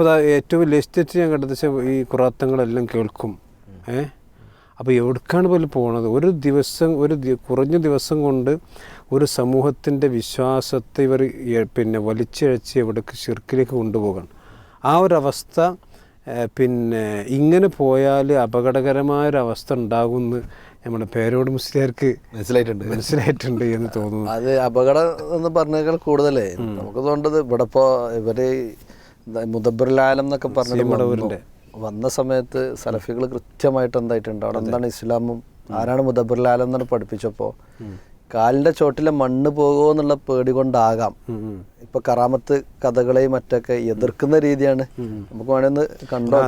ഇപ്പോൾ ഏറ്റവും ലിസ്റ്റിച്ച് ഞാൻ കണ്ടത് വെച്ചാൽ ഈ കുറാത്തങ്ങളെല്ലാം കേൾക്കും. ഏ? അപ്പോൾ എവിടേക്കാണ് പോലെ പോണത്? ഒരു ദിവസം ഒരു കുറഞ്ഞ ദിവസം കൊണ്ട് ഒരു സമൂഹത്തിന്റെ വിശ്വാസത്തെ ഇവർ പിന്നെ വലിച്ചിഴച്ച് എവിടേക്ക് ശിർക്കിലേക്ക് കൊണ്ടുപോകണം. ആ ഒരു അവസ്ഥ പിന്നെ ഇങ്ങനെ പോയാൽ അപകടകരമായൊരവസ്ഥ ഉണ്ടാകുമെന്ന് നമ്മുടെ പേരോട് മുസ്ലിയാർക്ക് മനസ്സിലായിട്ടുണ്ട്. മനസ്സിലായിട്ടുണ്ട് എന്ന് തോന്നുന്നു. അത് അപകടം എന്ന് പറഞ്ഞേക്കാൾ കൂടുതലേ. നമുക്ക് തോന്നുന്നത് ഇവിടെ ഇപ്പോൾ ഇവർ മുദബുലാലം എന്നൊക്കെ പറഞ്ഞിട്ട് വന്ന. സമയത്ത് സലഫികൾ കൃത്യമായിട്ട് എന്തായിട്ടുണ്ട്? അവിടെ എന്താണ് ഇസ്ലാമും ആരാണ് മുദബുലാലം എന്നാണ് പഠിപ്പിച്ചപ്പോൾ കാലിന്റെ ചോട്ടിലെ മണ്ണ് പോകുമോ എന്നുള്ള പേടി കൊണ്ടാകാം. ഇപ്പൊ കറാമത്ത് കഥകളെയും മറ്റൊക്കെ എതിർക്കുന്ന രീതിയാണ്. നമുക്ക് വേണമെന്ന് കണ്ടോ?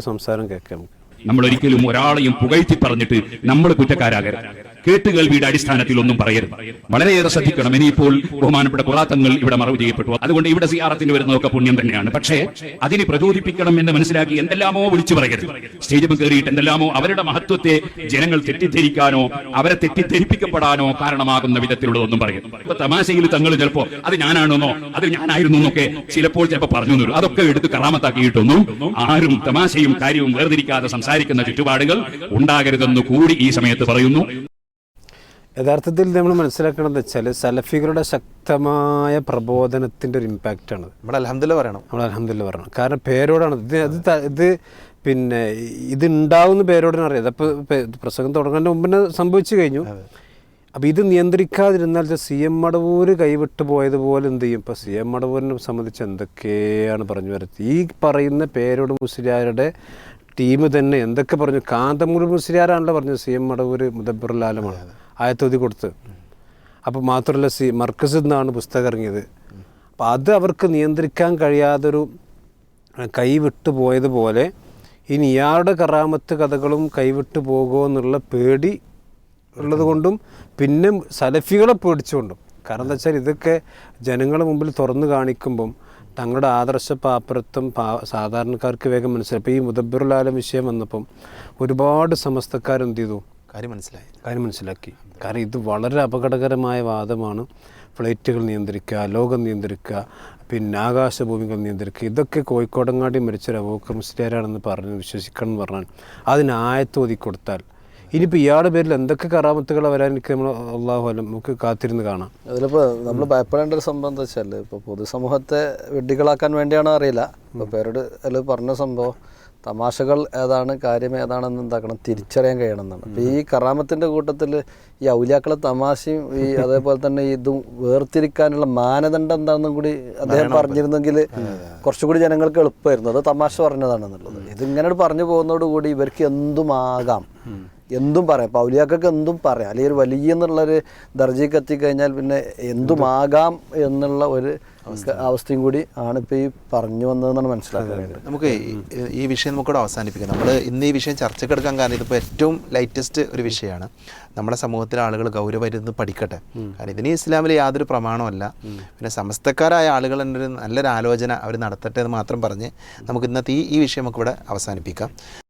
സംസാരം കേൾക്കാം നമ്മൾ ഒരിക്കലും ഒരാളെയും പുകഴ്ത്തി പറഞ്ഞിട്ട് നമ്മൾ കുറ്റക്കാരാകരുത്. കേട്ടുകേൾവിയുടെ അടിസ്ഥാനത്തിൽ ഒന്നും പറയരുത്. വളരെയേറെ ശ്രദ്ധിക്കണം. ഇനിയിപ്പോൾ ബഹുമാനപ്പെട്ട കുറാത്തങ്ങൾ ഇവിടെ മറവ് ചെയ്യപ്പെട്ടു. അതുകൊണ്ട് ഇവിടെ സിയാറത്തിന് വരുന്നതൊക്കെ പുണ്യം തന്നെയാണ്. പക്ഷേ അതിനെ പ്രചോദിപ്പിക്കണം എന്ന് മനസ്സിലാക്കി എന്തെല്ലാമോ വിളിച്ചു പറയരുത്. സ്റ്റേജിൽ കയറിയിട്ട് എന്തെല്ലാമോ അവരുടെ മഹത്വത്തെ ജനങ്ങൾ തെറ്റിദ്ധരിക്കാനോ അവരെ തെറ്റിദ്ധരിപ്പിക്കപ്പെടാനോ കാരണമാകുന്ന വിധത്തിലുള്ളതൊന്നും പറയരുത്. ഇപ്പൊ തമാശയിൽ തങ്ങൾ ചിലപ്പോ അത് ഞാനാണെന്നോ? അത് ഞാനായിരുന്നു എന്നൊക്കെ ചിലപ്പോൾ ചിലപ്പോൾ പറഞ്ഞു തരും. അതൊക്കെ എടുത്ത് കറാമത്താക്കിയിട്ടൊന്നും ആരും തമാശയും കാര്യവും വേർതിരിക്കാതെ സംസാരിക്കുന്ന ചുറ്റുപാടുകൾ ഉണ്ടാകരുതെന്ന് കൂടി ഈ സമയത്ത് പറയുന്നു. യഥാർത്ഥത്തിൽ നമ്മൾ മനസ്സിലാക്കണമെന്ന് വെച്ചാൽ സലഫികളുടെ ശക്തമായ പ്രബോധനത്തിന്റെ ഒരു ഇമ്പാക്റ്റാണ് നമ്മൾ അലഹമില്ല പറയണം. നമ്മൾ അലഹമില്ല പറയണം. കാരണം പേരോടാണ്. ഇത് അത് ഇത് പിന്നെ ഇത് ഉണ്ടാവുന്ന പേരോടാണ് അറിയാം. അപ്പോൾ പ്രസംഗം തുടങ്ങുന്നതിന് മുമ്പ് തന്നെ സംഭവിച്ചു കഴിഞ്ഞു. അപ്പോൾ ഇത് നിയന്ത്രിക്കാതിരുന്നാൽ സി എം മടവൂർ കൈവിട്ട് പോയതുപോലെ എന്ത് ചെയ്യും? ഇപ്പോൾ സി എം മടവൂരിനെ സംബന്ധിച്ച് എന്തൊക്കെയാണ് പറഞ്ഞു വരുന്നത് ഈ പറയുന്ന പേരോട് മുസ്ലിയാരുടെ ടീം തന്നെ എന്തൊക്കെ പറഞ്ഞു? കാന്തമൂർ മുസ്ലിയാരാണല്ലോ പറഞ്ഞത് സി എം മടവൂർ മുദബുറുലാലമാണ് ആയത്തോതി കൊടുത്ത്. അപ്പോൾ മാത്രമല്ല സി മർക്കസിൽ നിന്നാണ് പുസ്തകം ഇറങ്ങിയത്. അപ്പോൾ അത് അവർക്ക് നിയന്ത്രിക്കാൻ കഴിയാതൊരു കൈവിട്ടു പോയതുപോലെ ഇനി ഇയാളുടെ കറാമത്ത് കഥകളും കൈവിട്ടു പോകുമോ എന്നുള്ള പേടി ഉള്ളത് കൊണ്ടും പിന്നെ സലഫികളെ പേടിച്ചുകൊണ്ടും. കാരണം എന്താ വെച്ചാൽ ഇതൊക്കെ ജനങ്ങളുടെ മുമ്പിൽ തുറന്നു കാണിക്കുമ്പം തങ്ങളുടെ ആദർശ പാപ്പരത്വം പാ സാധാരണക്കാർക്ക് വേഗം മനസ്സിലായി. അപ്പോൾ ഈ മുദബിറുലാലം വിഷയം വന്നപ്പം ഒരുപാട് സമസ്തക്കാരെന്ത് ചെയ്തു? കാര്യം മനസ്സിലായി. കാര്യം മനസ്സിലാക്കി. കാരണം ഇത് വളരെ അപകടകരമായ വാദമാണ്. ഫ്ലൈറ്റുകൾ നിയന്ത്രിക്കുക ലോകം നിയന്ത്രിക്കുക പിന്നെ ആകാശഭൂമികൾ നിയന്ത്രിക്കുക. ഇതൊക്കെ കോഴിക്കോടങ്ങാടി മരിച്ചൊരു അബൂക്കർ മുസ്ലിയാരാണെന്ന് പറഞ്ഞ് വിശ്വസിക്കണം എന്ന് പറഞ്ഞാൽ അതിന് ആയത്ത് ഒതുക്കി കൊടുത്താൽ. ഇനിയിപ്പോൾ ഇയാളുടെ പേരിൽ എന്തൊക്കെ കറാമത്തുകൾ വരാൻ എനിക്ക് നമ്മൾ അള്ളാഹു അലം നമുക്ക് കാത്തിരുന്ന് കാണാം. അതിലിപ്പോൾ നമ്മൾ ഭയപ്പെടേണ്ട ഒരു സംഭവം എന്താ വെച്ചാൽ ഇപ്പോൾ പൊതുസമൂഹത്തെ വെഡ്ഡികളാക്കാൻ വേണ്ടിയാണോ അറിയില്ല. ഇപ്പോൾ പേരോട് അതിൽ പറഞ്ഞ സംഭവം. തമാശകൾ ഏതാണ് കാര്യം ഏതാണെന്ന് എന്താക്കണം തിരിച്ചറിയാൻ കഴിയണം എന്നാണ് അപ്പൊ ഈ കറാമത്തിന്റെ കൂട്ടത്തിൽ ഈ ഔലിയാക്കളെ തമാശയും ഈ അതേപോലെ തന്നെ ഇതും വേർതിരിക്കാനുള്ള മാനദണ്ഡം എന്താണെന്നും കൂടി അദ്ദേഹം പറഞ്ഞിരുന്നെങ്കിൽ കുറച്ചുകൂടി ജനങ്ങൾക്ക് എളുപ്പമായിരുന്നു. അത് തമാശ പറഞ്ഞതാണെന്നുള്ളത്. ഇതിങ്ങനെ പറഞ്ഞു പോകുന്നതോടുകൂടി ഇവർക്ക് എന്തുമാകാം എന്തും പറയാം. ഇപ്പം ഔലിയാക്കൾക്ക് എന്തും പറയാം. അല്ലെങ്കിൽ ഒരു വലിയ എന്നുള്ളൊരു ദർജയ്ക്ക് എത്തിക്കഴിഞ്ഞാൽ പിന്നെ എന്തുമാകാം എന്നുള്ള ഒരു അവസ്ഥയും കൂടി ആണ് ഇപ്പോൾ ഈ പറഞ്ഞു വന്നതെന്നാണ് മനസ്സിലാക്കുന്നത്. നമുക്ക് ഈ- വിഷയം നമുക്കിവിടെ അവസാനിപ്പിക്കാം. നമ്മൾ ഇന്ന് ഈ വിഷയം ചർച്ചയ്ക്ക് എടുക്കാൻ കാരണം ഇതിപ്പോൾ ഏറ്റവും ലൈറ്റസ്റ്റ് ഒരു വിഷയമാണ്. നമ്മുടെ സമൂഹത്തിലെ ആളുകൾ ഗൗരവമായിരുന്നു പഠിക്കട്ടെ. കാരണം ഇതിന് ഇസ്ലാമിൽ യാതൊരു പ്രമാണമല്ല പിന്നെ സമസ്തക്കാരായ ആളുകൾ തന്നെ ഒരു നല്ലൊരു ആലോചന അവർ നടത്തട്ടെ എന്ന് മാത്രം പറഞ്ഞ് നമുക്ക് ഇന്നത്തെ ഈ ഈ വിഷയം നമുക്കിവിടെ അവസാനിപ്പിക്കാം.